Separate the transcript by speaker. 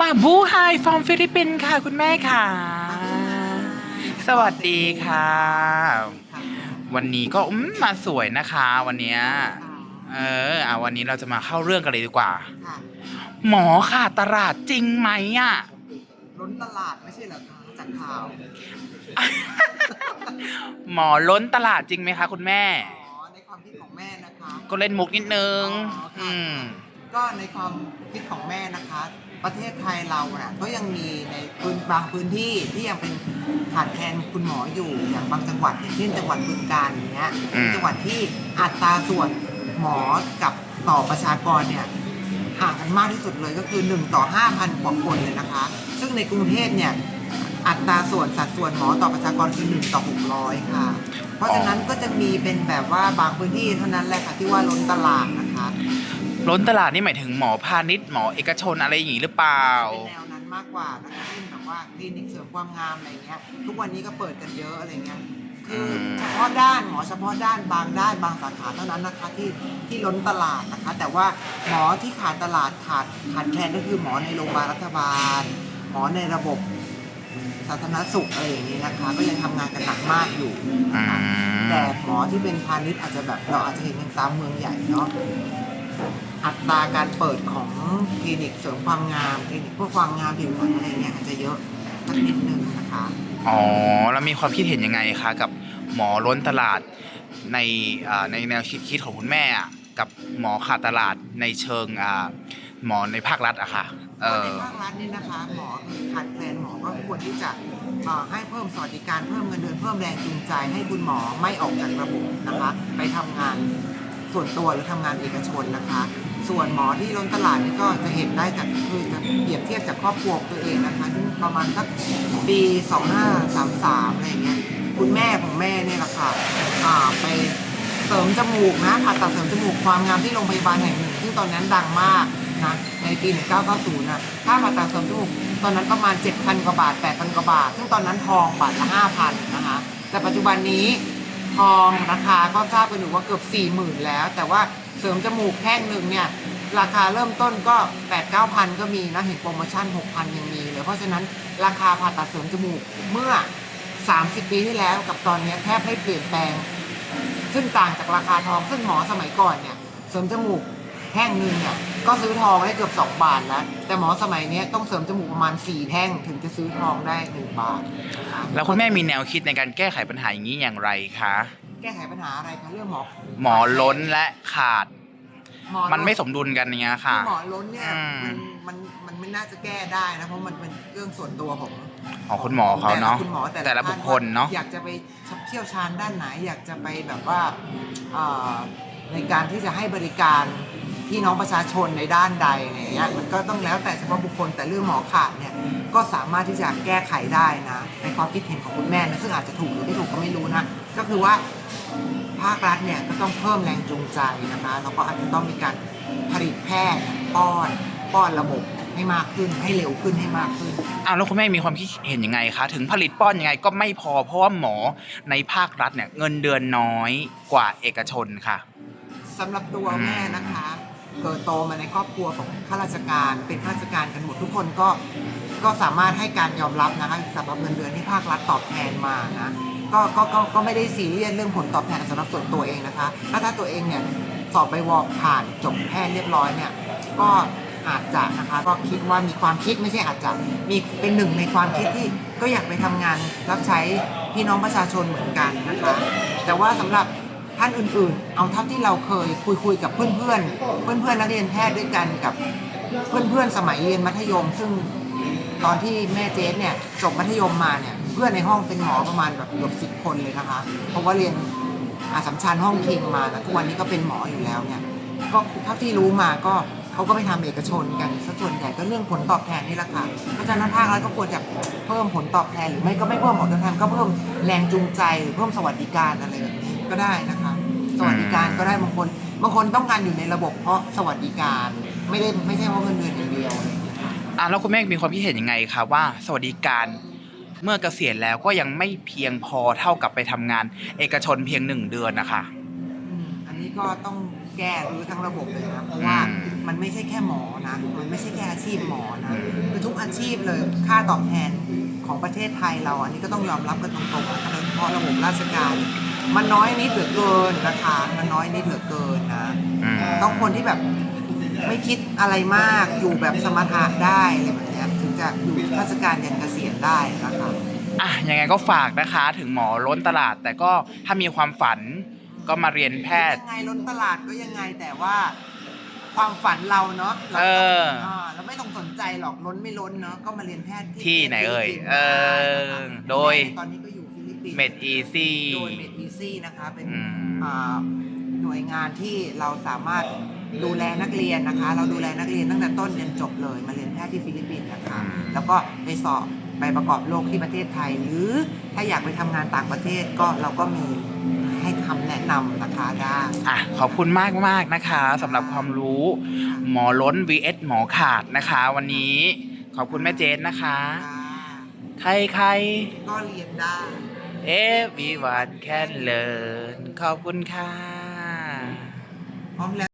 Speaker 1: มาบูไฮฟอร์มฟิลิปปินส์ค่ะ คุณแม่ค่ะ สวัสดีค่ะ วันนี้ก็อืมมาสวยนะคะ วันเนี้ยเอออะวันนี้เราจะมาเข้าเรื่องกันเลยดีกว่า
Speaker 2: ค่ะ
Speaker 1: หมอค่ะตลาดจริงไหมอะ
Speaker 2: ล้นตลาดไม่ใช่เหรอคะจากข่าว
Speaker 1: หมอล้นตลาดจริงไหมคะ คุณแม่
Speaker 2: อ๋อในความคิดของแม่นะคะ
Speaker 1: ก็เล่นมุกนิดนึง
Speaker 2: อ๋อค่ะ
Speaker 1: อืม
Speaker 2: ก็ในความคิดของแม่นะคะ ประเทศไทยเราน่ะก็ยังมีในพื้นบางพื้นที่ที่ยังเป็นขาดแคลนคุณหมออยู่อย่างบางจังหวัดอย่างเช่นจังหวัดบึงกาฬอย่างเงี้ย
Speaker 1: อืม
Speaker 2: จังหวัดที่อัตราส่วนหมอกับต่อประชากรเนี่ยห่างกันมากที่สุดเลยก็คือ 1 ต่อ 5,000กว่าคนเลยนะคะ ซึ่งในกรุงเทพเนี่ยอัตราส่วนสัดส่วนหมอต่อประชากรคือ1ต่อ600 ค่ะ เพราะฉะนั้นก็จะมีเป็นแบบว่าบางพื้นที่เท่านั้นแหละค่ะที่ว่าล้นตลาดนะคะ
Speaker 1: ล้นตลาดนี่หมายถึงหมอพาณิชย์หมอเอกชนอะไรอย่างงี้หรือเปล่า
Speaker 2: เป็นแนวนั้นมากกว่านะคะเช่นแบบว่าคลินิกเสริมความงามอะไรเงี้ย ทุกวันนี้ก็เปิดกันเยอะอะไรเงี้ย คืออ
Speaker 1: ม
Speaker 2: เฉพาะด้านหมอเฉพาะด้านบางด้านบางสาขาเท่านั้นนะคะที่ที่ล้นตลาดนะคะ แต่ว่าหมอที่ขาดตลาดขาดขาดแคลนก็คือหมอในโรงพยาบาลรัฐบาล หมอในระบบสาธารณสุขอะไรอย่างนี้นะคะ ก็ยังทำงานกันหนักมากอยู่
Speaker 1: อืม
Speaker 2: แต่หมอที่เป็นพาณิชย์อาจจะแบบเราอาจจะเห็นอย่างตามเมืองใหญ่เนาะ อัตราการเปิดของคลินิกเสริมความงามคลินิกเพื่อความงามผิวพรรณอะไรเงี้ยอาจจะเยอะสักนิดนึงนะคะ
Speaker 1: อ๋อแล้วมีความคิดเห็นยังไงคะกับหมอล้นตลาดในอ่าในแนวคิดคิดของคุณแม่อะกับหมอขาดตลาดในเชิงอ่าหมอในภาครัฐอะค่ะเอ
Speaker 2: ใน
Speaker 1: อ
Speaker 2: ภาครัฐนี่นะคะหมอขาดแคลนหมอก็ควรที่จะเอ่อให้เพิ่มสวัสดิการเพิ่มเงินเดือนเพิ่มแรงจูงใจให้คุณหมอไม่ออกจากระบบนะคะ ไปทำงาน ส่วนตัวหรือทำงานเอกชนนะคะ ส่วนหมอที่ล้นตลาดนี่ก็จะเห็นได้จากคือจะเปรียบเทียบจากครอบครัวตัวเองนะคะประมาณสักปี 2533อะไรอย่างเงี้ยคุณแม่ของแม่เนี่ยแหละค่ะไปเสริมจมูกนะผ่าตัดเสริมจมูกความงามที่โรงพยาบาลแห่งหนึ่งซึ่งตอนนั้นดังมากนะในปี 1990นะค่าผ่าตัดเสริมจมูกตอนนั้นประมาณ 7,000 กว่าบาท 8,000 กว่าบาท ซึ่งตอนนั้นทองบาทละ 5,000 นะคะ แต่ปัจจุบันนี้ ทองราคาก็ทราบกันอยู่ว่าเกือบ4ี่หมื่นแล้ว แต่ว่าเสริมจมูกแท่งหนึ่งเนี่ยราคาเริ่มต้นก็ 8 9 0 0 0 ก็มีนะเห็นโปรโมชั่น 6,000 ยังมีเลยเพราะฉะนั้นราคาผ่าตัดเสริมจมูกเมื่อ 30 ปีที่แล้วกับตอนนี้แทบไม่เปลี่ยนแปลง ซึ่งต่างจากราคาทองซึ่งหมอสมัยก่อนเนี่ยเสริมจมูก แท่งหนึ่งเนี่ยก็ซื้อทองได้เกือบ 2 บาทแล้ว แต่หมอสมัยเนี้ยต้องเสริมจมูกประมาณ 4 แท่งถึงจะซื้อทองได้ 1 บาทนะคะ
Speaker 1: แล้วคุณแม่มีแนวคิดในการแก้ไขปัญหาอย่างนี้อย่างไรคะ
Speaker 2: แก้ไขปัญหาอะไรคะเรื่องหมอ
Speaker 1: หมอล้นและขาด
Speaker 2: หอ
Speaker 1: มันไม่สมดุลกันอย่างเงี้ยค่ะ
Speaker 2: หมอล้นเนี่ย
Speaker 1: อืม
Speaker 2: มันมันมันไม่น่าจะแก้ได้นะเพราะมันเป็นเรื่องส่วนตัวของ
Speaker 1: ของคุณหมอเขาเนาะ
Speaker 2: แต่ละคุณหมอแต่
Speaker 1: แต่ละ
Speaker 2: ท่
Speaker 1: บุคคลเนาะ
Speaker 2: อยากจะไปเชี่ยวชาญด้านไหน อยากจะไปแบบว่าเอ่อในการที่จะให้บริการ พี่น้องประชาชนในด้านใดอะไรอย่างเงี้ยมันก็ต้องแล้วแต่เฉพาะบุคคลแต่เรื่องหมอขาดเนี่ยก็สามารถที่จะแก้ไขได้นะ ในความคิดเห็นของคุณแม่นะซึ่งอาจจะถูกหรือไม่ถูกก็ไม่รู้นะก็คือว่าภาครัฐเนี่ยก็ต้องเพิ่มแรงจูงใจนะคะแล้วก็อาจจะต้องมีการผลิตแพทย์ป้อนป้อนระบบให้มากขึ้นให้เร็วขึ้นให้มากขึ้น
Speaker 1: อ้าวแล้วคุณแม่มีความคิดเห็นยังไงคะ ถึงผลิตป้อนยังไงก็ไม่พอ เพราะว่าหมอในภาครัฐเนี่ยเงินเดือนน้อยกว่าเอกชนค่ะ
Speaker 2: สำหรับตัวแม่นะคะ เกิดโตมาในครอบครัวของข้าราชการเป็นข้าราชการกันหมดทุกคนก็ก็สามารถให้การยอมรับนะคะสำหรับเงินเดือนที่ภาครัฐตอบแทนมานะก็ก็ก็ก็ไม่ได้ซีเรียสเรื่องผลตอบแทนสำหรับส่วนตัวเองนะคะถ้าถ้าตัวเองเนี่ยสอบไปวอกผ่านจบแพทย์เรียบร้อยเนี่ยก็อาจจะนะคะก็คิดว่ามีความคิดไม่ใช่อาจจะมีเป็นหนึ่งในความคิดที่ก็อยากไปทำงานรับใช้พี่น้องประชาชนเหมือนกันนะคะ แต่ว่าสำหรับ ท่านอื่นๆ เอาเท่าที่เราเคยคุยคุยๆกับเพื่อนๆเพื่อนๆนักเรียนแพทย์ด้วยกันกับเพื่อนๆสมัยเรียนมัธยม ซึ่งตอนที่แม่เจสเนี่ยจบมัธยมมาเนี่ยเพื่อนในห้องเป็นหมอประมาณแบบเกือบสิบคนเลยนะคะ เพราะว่าเรียนอาสัมชัญห้องคิงมาแต่ทุกวันนี้ก็เป็นหมออยู่แล้วเนี่ยก็เท่าที่รู้มาก็เขาก็ไปทำเอกชนกันซะส่วนใหญ่ก็เรื่องผลตอบแทนนี่แหละค่ะเพราะฉะนั้นภาครัฐก็ควรจะเพิ่มผลตอบแทนหรือไม่ก็ไม่เพิ่มผลตอบแทนก็เพิ่มแรงจูงใจหรือเพิ่มสวัสดิการอะไรแบบนี้ก็ได้นะคะ สวัสดิการก็ได้บางคน บางคนต้องการอยู่ในระบบเพราะสวัสดิการ ไม่ได้ไม่ใช่เพราะเงินเดือนอย่างเดียวอะไรอย่างเงี้ยค่ะ
Speaker 1: อะแล้วคุณแม่มีความคิดเห็นยังไงคะว่า สวัสดิการเมื่อเกษียณแล้วก็ยังไม่เพียงพอเท่ากับไปทำงาน เอกชนเพียงหนึ่งเดือนนะคะ
Speaker 2: อืมอันนี้ก็ต้องแก้รื้อทั้งระบบเลยนะเพราะว่า
Speaker 1: อืม
Speaker 2: มันไม่ใช่แค่หมอนะมันไม่ใช่แค่อาชีพหมอนะคือทุกอาชีพเลยค่าตอบแทนของประเทศไทยเรา อันนี้ก็ต้องยอมรับกันตรงๆนะคะโดยเฉพาะระบบราชการ มันน้อยนิดเหลือเกินนะคะมันน้อยนิดเหลือเกินนะ
Speaker 1: อืม
Speaker 2: ต้องคนที่แบบไม่คิดอะไรมากอยู่แบบสมถะได้อะไรแบบเนี้ยถึงจะอยู่ราชการยันเกษียณได้นะคะ
Speaker 1: อะยังไงก็ฝากนะคะ ถึงหมอล้นตลาด แต่ก็ถ้ามีความฝันก็มาเรียนแพทย์
Speaker 2: ยังไงล้นตลาดก็ยังไงแต่ว่า ความฝันเราเนาะเรา
Speaker 1: เออา
Speaker 2: เราไม่ต้องสนใจหรอกล้นไม่ล้นเนาะก็มาเรียนแพทย์
Speaker 1: ที่ไหนเอ่ย
Speaker 2: ฟิลิปปินส์
Speaker 1: เออ
Speaker 2: ได้นะคะ
Speaker 1: โดย
Speaker 2: ตอนนี้ก็อยู่ ฟิลิปปินส์
Speaker 1: เมดอีซี่
Speaker 2: โดยเมดอีซี่นะคะเป็น
Speaker 1: อืม
Speaker 2: อ่าหน่วยงานที่เราสามารถดูแลนักเรียนนะคะ เราดูแลนักเรียนตั้งแต่ต้นจนจบเลยมาเรียนแพทย์ที่ฟิลิปปินส์นะคะ
Speaker 1: อืม
Speaker 2: แล้วก็ไปสอบใบประกอบโรคที่ประเทศไทย หรือถ้าอยากไปทำงานต่างประเทศก็เราก็มีให้คำแนะนำนะคะได้
Speaker 1: อะขอบคุณมากมากๆนะคะสำหรับความรู้ หมอล้น vs หมอขาดนะคะ วันนี้ขอบคุณแม่เจนนะคะ ใครใคร
Speaker 2: ก็เรียนได้
Speaker 1: everyone can learn ขอบคุณค่ะ
Speaker 2: พร้อมแล้ว